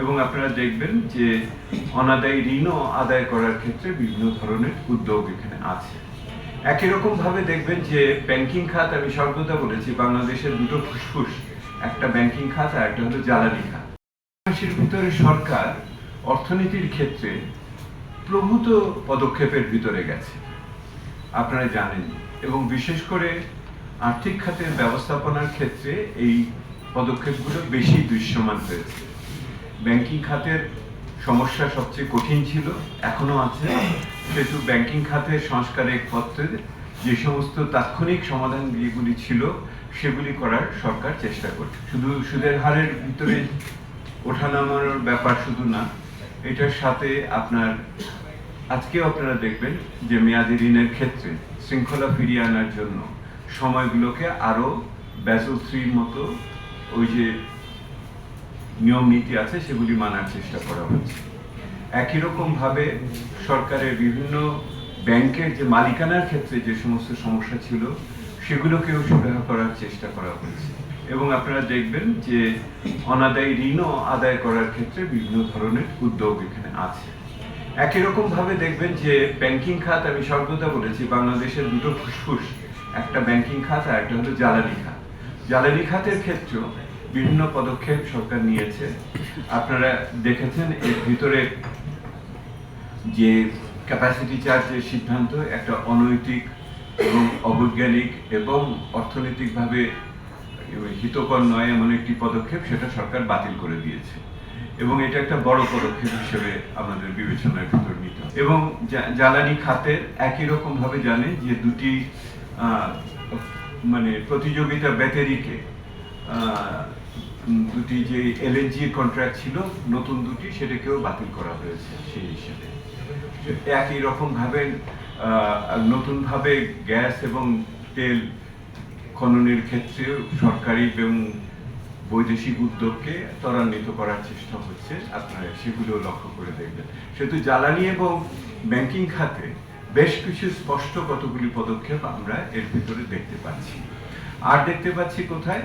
এবং আপনারা দেখবেন যে অনাদায়ী ঋণও আদায় করার ক্ষেত্রে বিভিন্ন ধরনের উদ্যোগ এখানে আছে। একই রকম ভাবে দেখবেন যে ব্যাংকিং খাত আমি সর্বদা বলেছি, বাংলাদেশের দুটো ফুসফুস, একটা ব্যাংকিং খাত আর একটা হলো জ্বালানি খাত। ভিতরে সরকার অর্থনীতির ক্ষেত্রে প্রভূত পদক্ষেপের ভিতরে গেছে। আপনারা জানেন, এবং বিশেষ করে আর্থিক খাতের ব্যবস্থাপনার ক্ষেত্রে এই পদক্ষেপগুলো বেশি দৃশ্যমান হয়েছে। ব্যাংকিং খাতের সমস্যা সবচেয়ে কঠিন ছিল, এখনও আছে। সেহেতু ব্যাংকিং খাতের সংস্কারের পত্রে যে সমস্ত তাৎক্ষণিক সমাধান যেগুলি ছিল, সেগুলি করার সরকার চেষ্টা করছে। শুধু সুদের হারের ভিতরে ওঠানামার ব্যাপার শুধু না, এটার সাথে আপনার, আজকেও আপনারা দেখবেন যে মেয়াদি ঋণের ক্ষেত্রে শৃঙ্খলা ফিরিয়ে আনার জন্য সময়গুলোকে আরও ব্যাসল থ্রির মতো ওই যে নিয়ম নীতি আছে, সেগুলি মানার চেষ্টা করা হচ্ছে। একই রকম ভাবে সরকারের বিভিন্ন ব্যাংকের যে মালিকানার ক্ষেত্রে যে সমস্ত সমস্যা ছিল, সেগুলোকেও সুরাহা করার চেষ্টা করা হয়েছে এবং আপনারা দেখবেন যে অনাদায়ী ঋণও আদায় করার ক্ষেত্রে বিভিন্ন ধরনের উদ্যোগ এখানে আছে। একই রকম ভাবে দেখবেন যে ব্যাংকিং খাত, আমি সর্বদা বলেছি, বাংলাদেশের দুটো ফুসফুস, একটা ব্যাংকিং খাত আর একটা হলো জ্বালানি খাত। জ্বালানি খাতের ক্ষেত্রেও বিভিন্ন পদক্ষেপ সরকার নিয়েছে। আপনারা দেখেছেন এর ভিতরে যে ক্যাপাসিটি চার্জের সিদ্ধান্ত একটা অনৈতিক এবং অবৈজ্ঞানিক এবং অর্থনৈতিকভাবে হিতকর নয় এমন একটি পদক্ষেপ সেটা সরকার বাতিল করে দিয়েছে। এবং এটা একটা বড় পদক্ষেপ হিসেবে আমাদের বিবেচনার ভিতর নিতে এবং জ্বালানি খাতের একই রকম ভাবে জানে যে দুটি মানে প্রতিযোগিতা উম, দুটি যে এলএনজি কন্ট্রাক্ট ছিল, নতুন দুটি সেটাকেও বাতিল করা হয়েছে সেই হিসেবে। একই রকম ভাবে নতুন ভাবে গ্যাস এবং তেল খননের ক্ষেত্রে সরকারি এবং বৈদেশিক উদ্যোগকে ত্বরান্বিত করার চেষ্টা হচ্ছে। আপনারা সেগুলো লক্ষ্য করে দেখবেন। সেহেতু জ্বালানি এবং ব্যাংকিং খাতে বেশ কিছু স্পষ্ট কতগুলি পদক্ষেপ আমরা এর ভিতরে দেখতে পাচ্ছি। আর দেখতে পাচ্ছি কোথায়?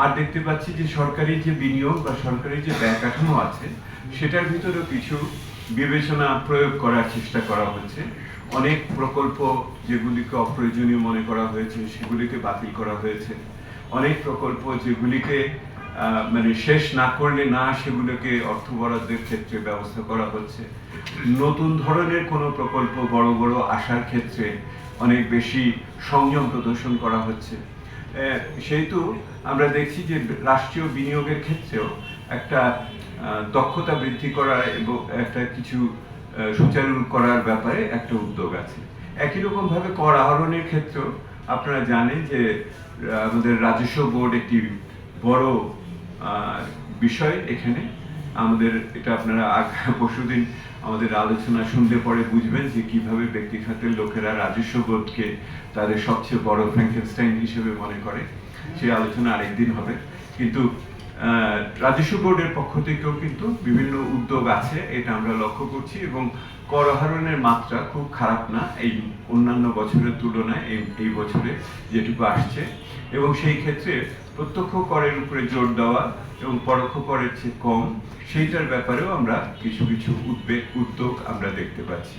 আর দেখতে পাচ্ছি যে সরকারি যে বিনিয়োগ বা সরকারি যে ব্যয় কাঠামো আছে, সেটার ভিতরেও কিছু বিবেচনা প্রয়োগ করার চেষ্টা করা হচ্ছে। অনেক প্রকল্প যেগুলিকে অপ্রয়োজনীয় মনে করা হয়েছে, সেগুলিকে বাতিল করা হয়েছে। অনেক প্রকল্প যেগুলিকে মানে শেষ না করলে না সেগুলোকে অর্থ বরাদ্দের ক্ষেত্রে ব্যবস্থা করা হচ্ছে। নতুন ধরনের কোনো প্রকল্প বড় বড় আসার ক্ষেত্রে অনেক বেশি সংযম প্রদর্শন করা হচ্ছে। সেহেতু আমরা দেখছি যে রাষ্ট্রীয় বিনিয়োগের ক্ষেত্রেও একটা দক্ষতা বৃদ্ধি করা এবং একটা কিছু সুচারু করার ব্যাপারে একটা উদ্যোগ আছে। একই রকম ভাবে কর আহরণের ক্ষেত্রেও আপনারা জানেন যে আমাদের রাজস্ব বোর্ড একটি বড় বিষয় এখানে। আমাদের এটা আপনারা পরশুদিন আমাদের আলোচনা শুনতে পরে বুঝবেন যে কীভাবে ব্যক্তি খাতের লোকেরা রাজস্ব বোর্ডকে তাদের সবচেয়ে বড় ফ্র্যাঙ্কেনস্টাইন হিসেবে মনে করে। সেই আলোচনা আরেকদিন হবে। কিন্তু রাজস্ব বোর্ডের পক্ষ থেকেও কিন্তু বিভিন্ন উদ্যোগ আছে, এটা আমরা লক্ষ্য করছি এবং কর আহরণের মাত্রা খুব খারাপ না। এই অন্যান্য বছরের তুলনায় এই এই বছরে যেটুকু আসছে। এবং সেই ক্ষেত্রে প্রত্যক্ষ করের উপরে জোর দেওয়া এবং পরোক্ষ করের চেয়ে কম, সেইটার ব্যাপারেও আমরা কিছু কিছু উদ্বেগ, উদ্যোগ আমরা দেখতে পাচ্ছি।